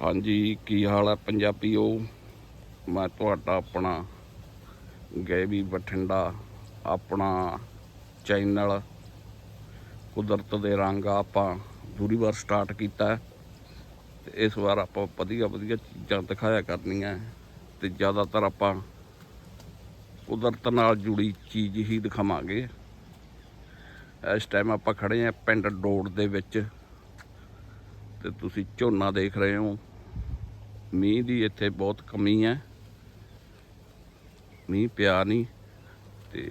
ਹਾਂਜੀ, ਕੀ ਹਾਲ ਹੈ ਪੰਜਾਬੀਓ ਮੈਂ ਤੁਹਾਡਾ ਆਪਣਾ ਗੈਵੀ ਬਠਿੰਡਾ, ਆਪਣਾ ਚੈਨਲ ਕੁਦਰਤ ਦੇ ਰੰਗ ਆਪਾਂ ਦੂਰੀ ਵਾਰ ਸਟਾਰਟ ਕੀਤਾ। ਹੈ ਤੇ ਇਸ ਵਾਰ ਆਪਾਂ ਵਧੀਆ ਵਧੀਆ ਚੀਜ਼ਾਂ ਦਿਖਾਇਆ ਕਰਨੀਆਂ। ਤੇ ਜ਼ਿਆਦਾਤਰ ਆਪਾਂ ਕੁਦਰਤ ਨਾਲ ਜੁੜੀ ਚੀਜ਼ ਹੀ ਦਿਖਾਵਾਂਗੇ। ਇਸ ਟਾਈਮ ਆਪਾਂ ਖੜੇ ਆ ਪਿੰਡ ਡੋੜ ਦੇ ਵਿੱਚ। ਤੇ ਤੁਸੀਂ ਝੋਨਾ ਦੇਖ ਰਹੇ ਹੋ। ਮੀਂਹ ਦੀ ਇੱਥੇ ਬਹੁਤ ਕਮੀ ਹੈ। ਮੀਂਹ ਪਿਆ ਨਹੀਂ ਤੇ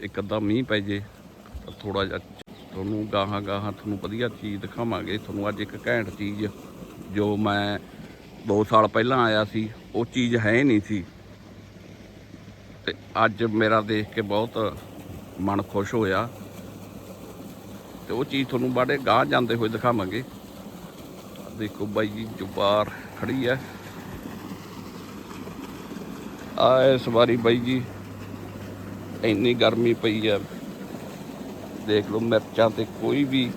ਇੱਕ ਅੱਧਾ ਮੀਂਹ ਪੈ ਜੇ ਤਾਂ ਥੋੜਾ ਜਿਹਾ ਤੁਹਾਨੂੰ ਗਾਹਾਂ ਗਾਹਾਂ ਤੁਹਾਨੂੰ ਵਧੀਆ ਚੀਜ਼ ਦਿਖਾਵਾਂਗੇ। ਤੁਹਾਨੂੰ ਅੱਜ ਇੱਕ ਘੈਂਟ ਚੀਜ਼ ਜੋ ਮੈਂ 2 ਸਾਲ ਪਹਿਲਾਂ ਆਇਆ ਸੀ, ਉਹ ਚੀਜ਼ ਹੈ ਹੀ ਨਹੀਂ ਸੀ। ਤੇ ਅੱਜ ਮੇਰਾ ਦੇਖ ਕੇ ਬਹੁਤ ਮਨ ਖੁਸ਼ ਹੋਇਆ। ਤੇ ਉਹ ਚੀਜ਼ ਤੁਹਾਨੂੰ ਬਾੜੇ ਗਾਹ ਜਾਂਦੇ ਹੋਏ ਦਿਖਾਵਾਂਗੇ। ਦੇਖੋ ਬਾਈ ਜੀ ਜੁਬਾਰ ਖੜੀ ਹੈ। ਆ ਇਸ ਵਾਰੀ ਬਾਈ ਜੀ, ਇੰਨੀ ਗਰਮੀ ਪਈ ਹੈ। ਦੇਖ ਲਓ, ਮਿਰਚਾਂ ਤੇ ਕੋਈ ਵੀ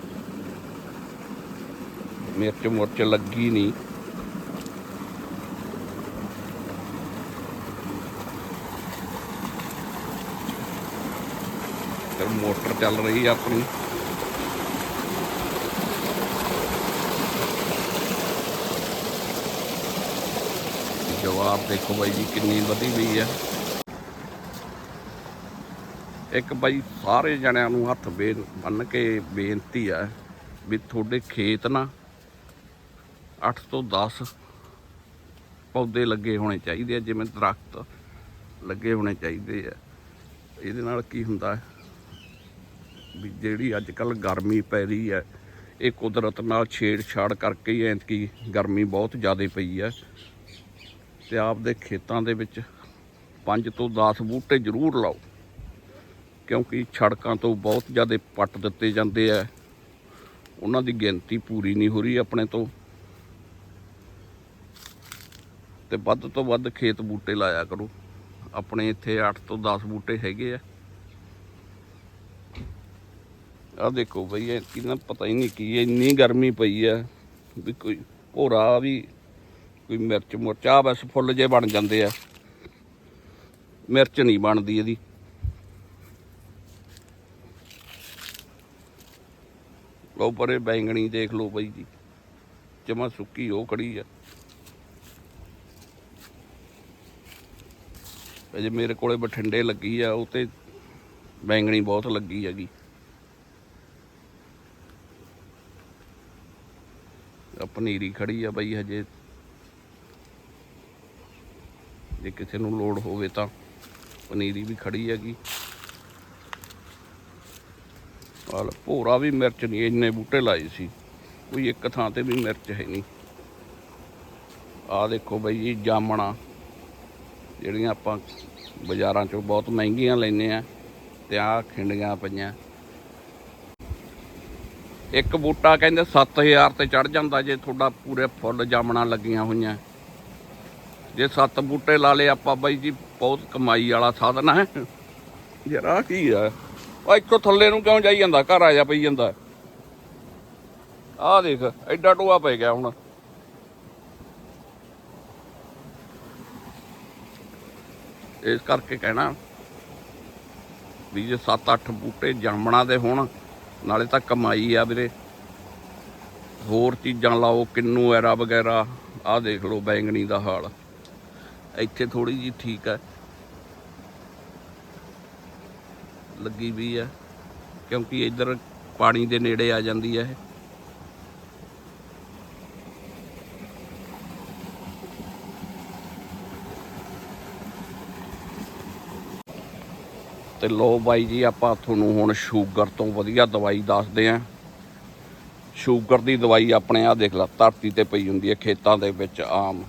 ਮਿਰਚ ਮੁਰਚ ਲੱਗੀ ਨਹੀਂ। ਮੋਟਰ ਚੱਲ ਰਹੀ ਆਪਣੀ। ਜਵਾਬ ਦੇਖੋ ਬਾਈ ਜੀ, ਕਿੰਨੀ ਵਧੀ ਹੋਈ ਹੈ। ਇੱਕ ਬਾਈ ਸਾਰੇ ਜਣਿਆਂ ਨੂੰ ਹੱਥ ਬੇਨ, ਬੰਨ ਕੇ ਬੇਨਤੀ ਹੈ ਵੀ ਤੁਹਾਡੇ ਖੇਤ ਨਾ 8 ਤੋਂ 10 ਪੌਦੇ ਲੱਗੇ ਹੋਣੇ ਚਾਹੀਦੇ ਆ, ਜਿਵੇਂ ਦਰਖਤ ਲੱਗੇ ਹੋਣੇ ਚਾਹੀਦੇ ਆ। ਇਹਦੇ ਨਾਲ ਕੀ ਹੁੰਦਾ ਵੀ ਜਿਹੜੀ ਅੱਜ ਕੱਲ ਗਰਮੀ ਪੈ ਰਹੀ ਹੈ, ਇਹ ਕੁਦਰਤ ਨਾਲ ਛੇੜਛਾੜ ਕਰਕੇ ਹੀ ਐਤਕੀ ਗਰਮੀ ਬਹੁਤ ਜ਼ਿਆਦਾ ਪਈ ਹੈ। ਤੇ ਆਪਦੇ ਖੇਤਾਂ ਦੇ ਵਿੱਚ 5 ਤੋਂ 10 ਬੂਟੇ ਜ਼ਰੂਰ ਲਾਓ, ਕਿਉਂਕਿ ਸੜਕਾਂ ਤੋਂ ਬਹੁਤ ਜ਼ਿਆਦਾ ਪੱਟ ਦਿੱਤੇ ਜਾਂਦੇ ਆ। ਉਹਨਾਂ ਦੀ ਗਿਣਤੀ ਪੂਰੀ ਨਹੀਂ ਹੋ ਰਹੀ ਆਪਣੇ ਤੋਂ। ਤੇ ਵੱਧ ਤੋਂ ਵੱਧ ਖੇਤ ਬੂਟੇ ਲਾਇਆ ਕਰੋ। ਆਪਣੇ ਇੱਥੇ 8 ਤੋਂ 10 ਬੂਟੇ ਹੈਗੇ ਆ। ਆ ਦੇਖੋ ਬਈ, ਇਹ ਕਿੰਨਾ ਪਤਾ ਹੀ ਨਹੀਂ ਕੀ ਇੰਨੀ ਗਰਮੀ ਪਈ ਆ ਵੀ ਕੋਈ ਭੋਰਾ ਵੀ ਕੋਈ ਮਿਰਚ ਮੁਰਚਾ ਬਸ ਫੁੱਲ ਜੇ ਬਣ ਜਾਂਦੇ ਆ। ਮਿਰਚ ਨਹੀਂ ਬਣਦੀ ਇਹਦੀ। ਉਹ ਪਰੇ ਬੈਂਗਣੀ ਦੇਖ ਲਓ ਬਾਈ ਜੀ। ਜਮਾ ਸੁੱਕੀ ਉਹ ਖੜੀ ਆ। ਅਜੇ ਮੇਰੇ ਕੋਲੇ ਬਠਿੰਡੇ ਲੱਗੀ ਆ, ਉਹ ਤੇ ਬੈਂਗਣੀ ਬਹੁਤ ਲੱਗੀ ਹੈਗੀ। ਪਨੀਰੀ ਖੜੀ ਆ ਬਾਈ ਹਜੇ। ਜੇ ਕਿਸੇ ਨੂੰ ਲੋੜ ਹੋਵੇ ਤਾਂ ਪਨੀਰੀ ਵੀ ਖੜੀ ਹੈਗੀ। ਹਾਲ ਭੋਰਾ ਵੀ ਮਿਰਚ ਨਹੀਂ, ਇੰਨੇ ਬੂਟੇ ਲਾਏ ਸੀ। ਕੋਈ ਇੱਕ ਥਾਂ ਤੇ ਵੀ ਮਿਰਚ ਹੈ ਨਹੀਂ। ਆਹ ਦੇਖੋ ਬਈ ਜੀ, ਜਾਮਣਾ, ਜਿਹੜੀਆਂ ਆਪਾਂ ਬਾਜ਼ਾਰਾਂ ਚੋਂ ਬਹੁਤ ਮਹਿੰਗੀਆਂ ਲੈਨੇ ਆ ਤੇ ਆਹ ਖਿੰਡੀਆਂ ਪਈਆਂ। ਇੱਕ ਬੂਟਾ ਕਹਿੰਦੇ 7000 ਤੇ ਚੜ ਜਾਂਦਾ ਜੇ ਤੁਹਾਡਾ ਪੂਰੇ ਫੁੱਲ ਜਾਮਣਾ ਲੱਗੀਆਂ ਹੋਈਆਂ। ਜੇ ਸੱਤ ਬੂਟੇ ਲਾ ਲਏ ਆਪਾਂ ਬਾਈ ਜੀ, ਬਹੁਤ ਕਮਾਈ ਵਾਲਾ ਸਾਧਨ ਹੈ। ਜਰਾ ਕੀ ਆ ਆ ਇੱਥੋਂ ਥੱਲੇ ਨੂੰ ਕਿਉਂ ਜਾਈ ਜਾਂਦਾ? ਘਰ ਆ ਜਾ ਪਈ ਜਾਂਦਾ। ਆਹ ਦੇਖ, ਐਡਾ ਟੋਆ ਪੈ ਗਿਆ ਹੁਣ। ਇਸ ਕਰਕੇ ਕਹਿਣਾ ਵੀ ਜੇ 7-8 ਬੂਟੇ ਜੰਮਣਾ ਦੇ ਹੋਣ, ਨਾਲੇ ਤਾਂ ਕਮਾਈ ਆ ਵੀਰੇ। ਹੋਰ ਚੀਜ਼ਾਂ ਲਾਓ, ਕਿੰਨੂ ਐਰਾ ਵਗੈਰਾ, ਆਹ ਦੇਖ ਲਓ ਬੈਂਗਣੀ ਦਾ ਹਾਲ। ਇੱਥੇ ਥੋੜੀ ਜੀ ਠੀਕ ਹੈ ਲੱਗੀ ਵੀ ਹੈ ਕਿਉਂਕਿ ਇੱਧਰ ਪਾਣੀ ਦੇ ਨੇੜੇ ਆ ਜਾਂਦੀ ਹੈ ਇਹ। ਤੇ ਲੋ ਬਾਈ ਜੀ, ਆਪਾਂ ਤੁਹਾਨੂੰ ਹੁਣ ਸ਼ੂਗਰ ਤੋਂ ਵਧੀਆ ਦਵਾਈ ਦੱਸਦੇ ਆਂ। ਸ਼ੂਗਰ ਦੀ ਦਵਾਈ ਆਪਣੇ ਆ ਦੇਖ ਲਾ, ਧਰਤੀ ਤੇ ਪਈ ਹੁੰਦੀ ਹੈ ਖੇਤਾਂ ਦੇ ਵਿੱਚ ਆਮ।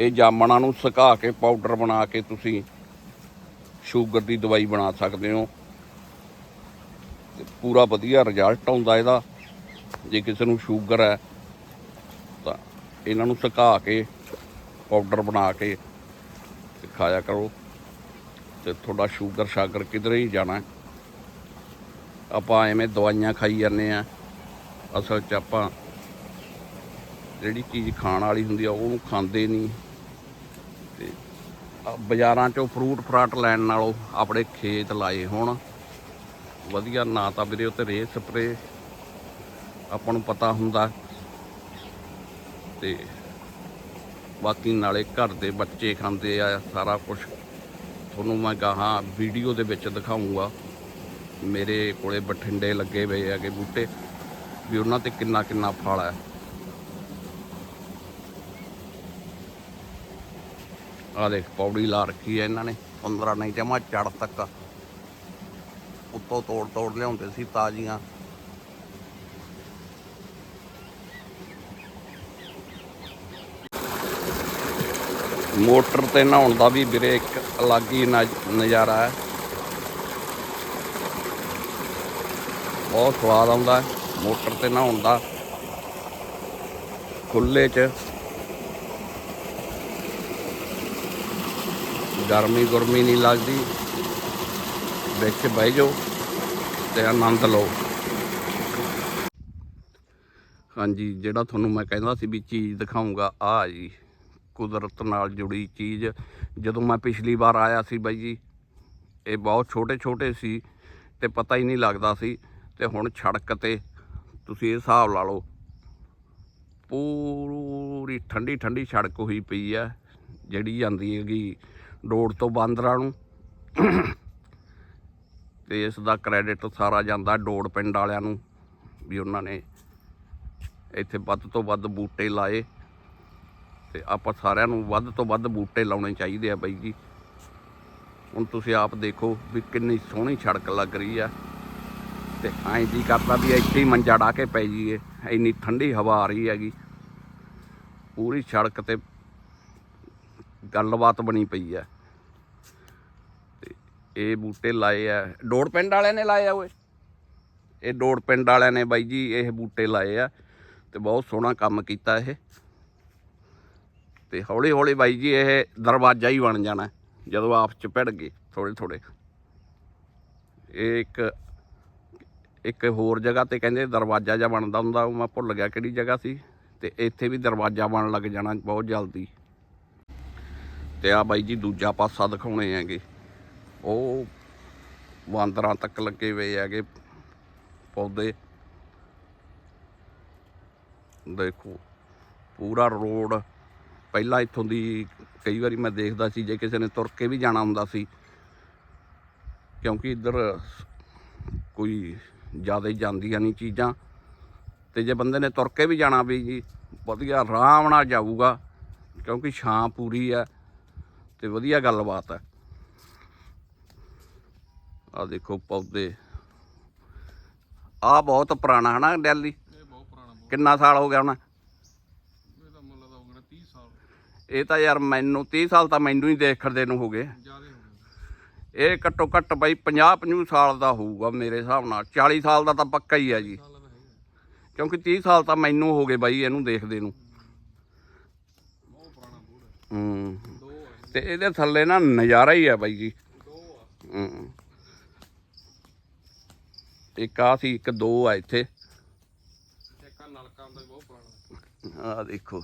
ਇਹ ਜਾਮਣਾਂ ਨੂੰ ਸੁਕਾ ਕੇ ਪਾਊਡਰ ਬਣਾ ਕੇ ਤੁਸੀਂ ਸ਼ੂਗਰ ਦੀ ਦਵਾਈ ਬਣਾ ਸਕਦੇ ਹੋ। ਪੂਰਾ ਵਧੀਆ ਰਿਜ਼ਲਟ ਆਉਂਦਾ ਇਹਦਾ। ਜੇ ਕਿਸੇ ਨੂੰ ਸ਼ੂਗਰ ਹੈ, ਤਾਂ ਇਹਨਾਂ ਨੂੰ ਸੁਕਾ ਕੇ ਪਾਊਡਰ ਬਣਾ ਕੇ ਖਾਇਆ ਕਰੋ। ਤੇ ਤੁਹਾਡਾ ਸ਼ੂਗਰ ਸ਼ਾਗਰ ਕਿਧਰੇ ਹੀ ਜਾਣਾ। ਆਪਾਂ ਐਵੇਂ ਦਵਾਈਆਂ ਖਾਈ ਜਾਂਦੇ ਆ ਅਸਲ 'ਚ ਆਪਾਂ ਜਿਹੜੀ ਚੀਜ਼ ਖਾਣ ਵਾਲੀ ਹੁੰਦੀ ਆ, ਉਹਨੂੰ ਖਾਂਦੇ ਨਹੀਂ। ਤੇ ਆਹ ਬਾਜ਼ਾਰਾਂ 'ਚੋਂ ਫਰੂਟ ਫਰਾਟ ਲੈਣ ਨਾਲੋਂ ਆਪਣੇ ਖੇਤ ਲਾਏ ਹੋਣ। ਵਧੀਆ ਨਾ ਤਾਂ ਵੀਰੇ ਉੱਤੇ ਰੇ ਸਪਰੇ ਆਪਾਂ ਨੂੰ ਪਤਾ ਹੁੰਦਾ। ਤੇ ਬਾਕੀ ਨਾਲੇ ਘਰ ਦੇ ਬੱਚੇ ਖਾਂਦੇ ਆ, ਸਾਰਾ ਕੁਝ ਤੁਹਾਨੂੰ ਮੈਂ ਗਾਹਾਂ ਵੀਡੀਓ ਦੇ ਵਿੱਚ ਦਿਖਾਉਂਗਾ ਮੇਰੇ ਕੋਲੇ ਬਠਿੰਡੇ ਲੱਗੇ ਹੋਏ ਹੈਗੇ ਬੂਟੇ, ਵੀ ਉਹਨਾਂ ਤੇ ਕਿੰਨਾ ਕਿੰਨਾ ਫਲ ਹੈ। ਆ ਦੇਖ, ਪੌੜੀ ਲਾ ਰੱਖੀ ਹੈ ਇਹਨਾਂ ਨੇ 15 ਨਹੀਂ ਜਮਾ ਚੜ ਤੱਕ। ਉੱਤੋਂ ਤੋੜ ਤੋੜ ਲਿਆਉਂਦੇ ਸੀ ਤਾਜ਼ੀਆਂ। ਮੋਟਰ ਤੇ ਨਹਾਉਣ ਦਾ ਵੀ ਵੀਰੇ ਇੱਕ ਅਲੱਗ ਹੀ ਨਜ਼ਾਰਾ ਹੈ। ਬਹੁਤ ਸਵਾਦ ਆਉਂਦਾ ਮੋਟਰ ਤੇ ਨਹਾਉਣ ਦਾ। ਖੁੱਲੇ 'ਚ ਗਰਮੀ ਗੁਰਮੀ ਨਹੀਂ ਲੱਗਦੀ। ਵਿੱਚ ਬਹਿ ਜਾਓ ਤੇ ਆਨੰਦ ਲਓ। ਹਾਂਜੀ, ਜਿਹੜਾ ਤੁਹਾਨੂੰ ਮੈਂ ਕਹਿੰਦਾ ਸੀ ਵੀ ਚੀਜ਼ ਦਿਖਾਉਂਗਾ ਆ ਜੀ, ਕੁਦਰਤ ਨਾਲ ਜੁੜੀ ਚੀਜ਼। ਜਦੋਂ ਮੈਂ ਪਿਛਲੀ ਵਾਰ ਆਇਆ ਸੀ ਬਾਈ ਜੀ, ਇਹ ਬਹੁਤ ਛੋਟੇ ਛੋਟੇ ਸੀ ਤੇ ਪਤਾ ਹੀ ਨਹੀਂ ਲੱਗਦਾ ਸੀ। ਤੇ ਹੁਣ ਸੜਕ ਤੇ ਤੁਸੀਂ ਇਹ ਹਿਸਾਬ ਲਾ ਲਓ, ਪੂਰੀ ਠੰਡੀ ਠੰਡੀ ਸੜਕ ਹੋਈ ਪਈ ਆ, ਜਿਹੜੀ ਜਾਂਦੀ ਹੈਗੀ। ਰੋਡ ਤੋਂ ਬਾਂਦਰਾ ਨੂੰ। ਤੇ ਇਸ ਦਾ ਕ੍ਰੈਡਿਟ ਸਾਰਾ ਜਾਂਦਾ ਡੋੜ ਪਿੰਡ ਵਾਲਿਆਂ ਨੂੰ, ਵੀ ਉਹਨਾਂ ਨੇ ਇੱਥੇ ਵੱਧ ਤੋਂ ਵੱਧ ਬੂਟੇ ਲਾਏ। ਤੇ ਆਪਾਂ ਸਾਰਿਆਂ ਨੂੰ ਵੱਧ ਤੋਂ ਵੱਧ ਬੂਟੇ ਲਾਉਣੇ ਚਾਹੀਦੇ ਆ ਬਾਈ ਜੀ। ਹੁਣ ਤੁਸੀਂ ਆਪ ਦੇਖੋ ਵੀ ਕਿੰਨੀ ਸੋਹਣੀ ਸੜਕ ਲੱਗ ਰਹੀ ਆ। ਤੇ ਐਂ ਜੀ ਕਰਦਾ ਵੀ ਇੱਥੇ ਹੀ ਮੰਜਾ ਢਾ ਕੇ ਪੈ ਜਾਈਏ, ਇੰਨੀ ਠੰਡੀ ਹਵਾ ਆ ਰਹੀ ਹੈਗੀ। ਪੂਰੀ ਸੜਕ ਤੇ ਗੱਲਬਾਤ ਬਣੀ ਪਈ ਆ। ਇਹ ਬੂਟੇ ਲਾਏ ਆ। ਡੋੜ ਪਿੰਡ ਵਾਲਿਆਂ ਨੇ ਲਾਏ ਆ ਓਏ। ਇਹ ਡੋੜ ਪਿੰਡ ਵਾਲਿਆਂ ਨੇ ਬਾਈ ਜੀ ਇਹ ਬੂਟੇ ਲਾਏ ਆ ਤੇ ਬਹੁਤ ਸੋਹਣਾ ਕੰਮ ਕੀਤਾ ਇਹ। ਤੇ ਹੌਲੀ ਹੌਲੀ ਬਾਈ ਜੀ ਇਹ ਦਰਵਾਜ਼ਾ ਹੀ ਬਣ ਜਾਣਾ, ਜਦੋਂ ਆਪਸ ਚ ਭਿੜ ਗਏ ਥੋੜੇ ਥੋੜੇ ਇਹ ਇੱਕ ਇੱਕ ਹੋਰ ਜਗ੍ਹਾ ਤੇ ਕਹਿੰਦੇ ਦਰਵਾਜ਼ਾ ਜਿਹਾ ਬਣਦਾ ਹੁੰਦਾ, ਉਹ ਮੈਂ ਭੁੱਲ ਗਿਆ ਕਿਹੜੀ ਜਗ੍ਹਾ ਸੀ। ਤੇ ਇੱਥੇ ਵੀ ਦਰਵਾਜ਼ਾ ਬਣਨ ਲੱਗ ਜਾਣਾ ਬਹੁਤ ਜਲਦੀ। ਤੇ ਆ ਬਾਈ ਜੀ ਦੂਜਾ ਪਾਸਾ ਦਿਖਾਉਣੇ ਹੈਗੇ। ਉਹ ਬਾਂਦਰਾਂ ਤੱਕ ਲੱਗੇ ਹੋਏ ਹੈਗੇ ਪੌਦੇ। ਦੇਖੋ, ਪੂਰਾ ਰੋਡ, ਪਹਿਲਾਂ ਇੱਥੋਂ ਦੀ ਕਈ ਵਾਰੀ ਮੈਂ ਦੇਖਦਾ ਸੀ, ਜੇ ਕਿਸੇ ਨੇ ਤੁਰ ਕੇ ਵੀ ਜਾਣਾ ਹੁੰਦਾ ਸੀ, ਕਿਉਂਕਿ ਇੱਧਰ ਕੋਈ ਜ਼ਿਆਦਾ ਹੀ ਜਾਂਦੀਆਂ ਨਹੀਂ ਚੀਜ਼ਾਂ। ਤੇ ਜੇ ਬੰਦੇ ਨੇ ਤੁਰ ਕੇ ਵੀ ਜਾਣਾ ਵੀ ਜੀ, ਵਧੀਆ ਆਰਾਮ ਨਾਲ ਜਾਊਗਾ, ਕਿਉਂਕਿ ਛਾਂ ਪੂਰੀ ਹੈ, ਤੇ ਵਧੀਆ ਗੱਲਬਾਤ ਹੈ। ਆ ਦੇਖੋ ਪੌਦੇ। ਆ ਬਹੁਤ ਪੁਰਾਣਾ ਹਨਾ ਦਿੱਲੀ ਇਹ ਬਹੁਤ ਪੁਰਾਣਾ ਬਹੁਤ ਕਿੰਨਾ ਸਾਲ ਹੋ ਗਿਆ ਹੁਣ? ਇਹ ਤਾਂ ਮੁੱਲ ਦਾ ਹੋ ਗਿਆ 30 ਸਾਲ। ਇਹ ਤਾਂ ਯਾਰ ਮੈਨੂੰ 30 ਸਾਲ ਤਾਂ ਮੈਨੂੰ ਹੀ ਦੇਖਦੇ ਨੂੰ ਹੋ ਗਏ। ਹੋ ਇਹ ਘੱਟੋ ਘੱਟ ਬਈ 50 50 ਸਾਲ ਦਾ ਹੋਊਗਾ ਮੇਰੇ ਹਿਸਾਬ ਨਾਲ। 40 ਸਾਲ ਦਾ ਤਾਂ ਪੱਕਾ ਹੀ ਆ ਜੀ। ਕਿਉਂਕਿ 30 ਸਾਲ ਤਾਂ ਮੈਨੂੰ ਹੋ ਗਏ ਬਾਈ ਇਹਨੂੰ ਦੇਖਦੇ ਨੂੰ। ਹੈ। ਹੂੰ। ਤੇ ਇਹਦੇ ਥੱਲੇ ਨਾ ਨਜ਼ਾਰਾ ਹੀ ਆ ਬਾਈ ਜੀ। ਹੂੰ। ਇੱਕ ਆ ਸੀ ਇੱਕ ਦੋ ਆ ਇੱਥੇ। ਆ ਆ ਦੇਖੋ।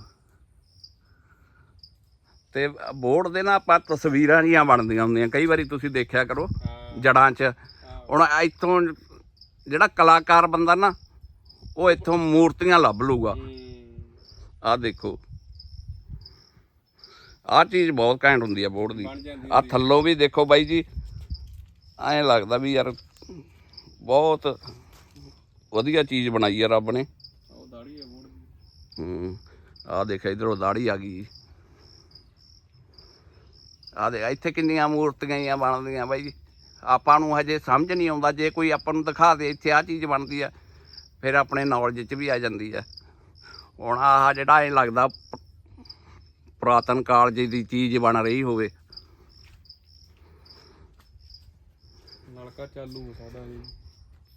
ਤੇ ਬੋਰਡ ਦੇ ਨਾ ਆਪਾਂ ਤਸਵੀਰਾਂ ਜੀਆਂ ਬਣਦੀਆਂ ਹੁੰਦੀਆਂ। ਕਈ ਵਾਰੀ ਤੁਸੀਂ ਦੇਖਿਆ ਕਰੋ ਜੜਾਂ 'ਚ। ਹੁਣ ਇੱਥੋਂ ਜਿਹੜਾ ਕਲਾਕਾਰ ਬੰਦਾ ਨਾ ਉਹ ਇੱਥੋਂ ਮੂਰਤੀਆਂ ਲੱਭ ਲੂਗਾ ਆਹ ਦੇਖੋ। ਆਹ ਚੀਜ਼ ਬਹੁਤ ਘੈਂਟ ਹੁੰਦੀ ਆ ਬੋਰਡ ਦੀ। ਆ। ਥੱਲੋਂ ਵੀ ਦੇਖੋ ਬਾਈ ਜੀ ਐਂ ਲੱਗਦਾ ਵੀ ਯਾਰ ਬਹੁਤ ਵਧੀਆ ਚੀਜ਼ ਬਣਾਈ ਆ ਰੱਬ ਨੇ। ਉਹ ਦਾੜੀ ਆ ਬੂੜ ਹੂੰ, ਆਹ ਦੇਖ ਇਧਰੋਂ ਦਾੜੀ ਆ ਗਈ। ਆਹ ਦੇ ਇੱਥੇ ਕਿੰਨੀਆਂ ਮੂਰਤੀਆਂ ਆ ਬਣਦੀਆਂ ਬਾਈ ਜੀ। ਆਪਾਂ ਨੂੰ ਹਜੇ ਸਮਝ ਨਹੀਂ ਆਉਂਦਾ, ਜੇ ਕੋਈ ਆਪਾਂ ਨੂੰ ਦਿਖਾ ਦੇ ਇੱਥੇ ਆ ਚੀਜ਼ ਬਣਦੀ ਆ, ਫਿਰ ਆਪਣੇ ਨੌਲੇਜ 'ਚ ਵੀ ਆ ਜਾਂਦੀ ਆ। ਹੁਣ ਆਹ ਜਿਹੜਾ ਐਂ ਲੱਗਦਾ, ਪੁਰਾਤਨ ਕਾਲ ਜੀ ਦੀ ਚੀਜ਼ ਬਣ ਰਹੀ ਹੋਵੇ। ਨਲਕਾ ਚਾਲੂ ਹੋ ਸਕਦਾ ਜੀ।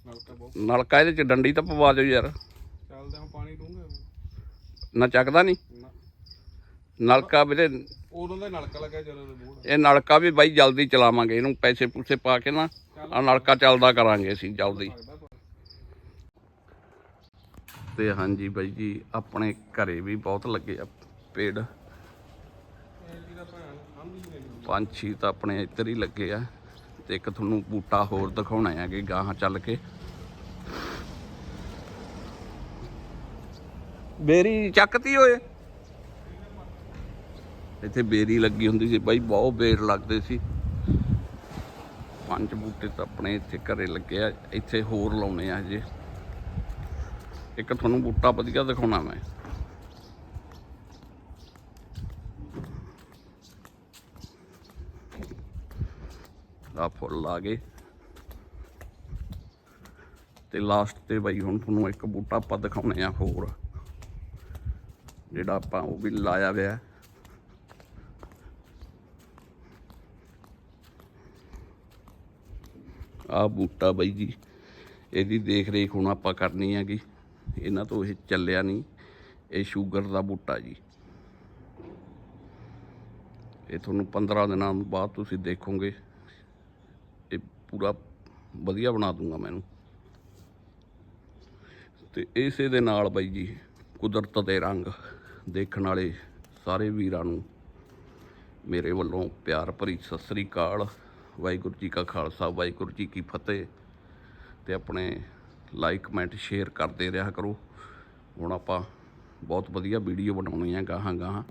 ਨਲਕਾ ਬਹੁਤ ਨਲਕਾ ਇਹਦੇ 'ਚ ਡੰਡੀ ਤਾਂ ਪਵਾ ਦਿਓ ਯਾਰ। ਚੱਲਦੇ ਹਾਂ ਪਾਣੀ ਡੂੰਘਾ ਨਾ ਚੱਕਦਾ ਨਹੀਂ ਨਲਕਾ ਵੀਰੇ ਉਦੋਂ ਦਾ ਨਲਕਾ ਲੱਗਿਆ ਬੂੜ ਇਹ ਨਲਕਾ ਵੀ ਬਾਈ ਜਲਦੀ ਚਲਾਵਾਂਗੇ ਇਹਨੂੰ ਪੈਸੇ ਪੂਸੇ ਪਾ ਕੇ ਨਾ ਆ ਨਲਕਾ ਚੱਲਦਾ ਕਰਾਂਗੇ ਅਸੀਂ ਜਲਦੀ। ਤੇ ਹਾਂਜੀ ਬਾਈ ਜੀ ਆਪਣੇ ਘਰੇ ਵੀ ਬਹੁਤ ਲੱਗੇ ਆ ਪੇੜ। ਪੰਛੀ ਤਾਂ ਆਪਣੇ ਇੱਧਰ ਹੀ ਲੱਗੇ ਆ। ਤੇ ਇੱਕ ਤੁਹਾਨੂੰ ਬੂਟਾ ਹੋਰ ਦਿਖਾਉਣਾ ਹੈ ਕਿ ਗਾਹਾਂ ਚੱਲ ਕੇ। ਬੇਰੀ ਚੱਕਤੀ ਓਏ। ਇੱਥੇ ਬੇਰੀ ਲੱਗੀ ਹੁੰਦੀ ਸੀ ਬਾਈ, ਬਹੁਤ ਬੇਰ ਲੱਗਦੇ ਸੀ। ਪੰਜ ਬੂਟੇ ਤਾਂ ਆਪਣੇ ਇੱਥੇ ਘਰੇ ਲੱਗੇ ਆ, ਇੱਥੇ ਹੋਰ ਲਾਉਣੇ ਆ ਹਜੇ। ਇੱਕ ਤੁਹਾਨੂੰ ਬੂਟਾ ਵਧੀਆ ਦਿਖਾਉਣਾ ਮੈਂ। ਆ ਫੁੱਲ ਆ ਗਏ ਤੇ ਲਾਸਟ ਤੇ ਬਾਈ, ਹੁਣ ਤੁਹਾਨੂੰ ਇੱਕ ਬੂਟਾ ਆਪਾਂ ਦਿਖਾਉਣੇ ਆ ਹੋਰ। ਜਿਹੜਾ ਆਪਾਂ ਉਹ ਵੀ ਲਾਇਆ ਹੋਇਆ ਆ ਬੂਟਾ ਬਾਈ ਜੀ, ਇਹਦੀ ਦੇਖ ਰੇਖ ਹੁਣ ਆਪਾਂ ਕਰਨੀ ਹੈਗੀ। ਇਹਨਾਂ ਤੋਂ ਇਹ ਚੱਲਿਆ ਨਹੀਂ, ਇਹ ਸ਼ੂਗਰ ਦਾ ਬੂਟਾ ਜੀ। ਇਹ ਤੁਹਾਨੂੰ 15 ਦਿਨਾਂ ਬਾਅਦ ਤੁਸੀਂ ਦੇਖੋਗੇ। ਪੂਰਾ ਵਧੀਆ ਬਣਾ ਦੂੰਗਾ ਮੈਨੂੰ ਤੇ ਇਸੇ ਦੇ ਨਾਲ ਬਾਈ ਜੀ, ਕੁਦਰਤ ਦੇ ਰੰਗ ਦੇਖਣ ਵਾਲੇ ਸਾਰੇ ਵੀਰਾਂ ਨੂੰ ਮੇਰੇ ਵੱਲੋਂ ਪਿਆਰ ਭਰੀ ਸਤਿ ਸ੍ਰੀ ਅਕਾਲ। ਵਾਹਿਗੁਰੂ ਜੀ ਕਾ ਖਾਲਸਾ, ਵਾਹਿਗੁਰੂ ਜੀ ਕੀ ਫਤਿਹ। ਤੇ ਆਪਣੇ ਲਾਈਕ ਕਮੈਂਟ ਸ਼ੇਅਰ ਕਰਦੇ ਰਿਹਾ ਕਰੋ। ਹੁਣ ਆਪਾਂ ਬਹੁਤ ਵਧੀਆ ਵੀਡੀਓ ਬਣਾਉਣੀ ਹੈ ਗਾਹਾਂ ਗਾਹਾਂ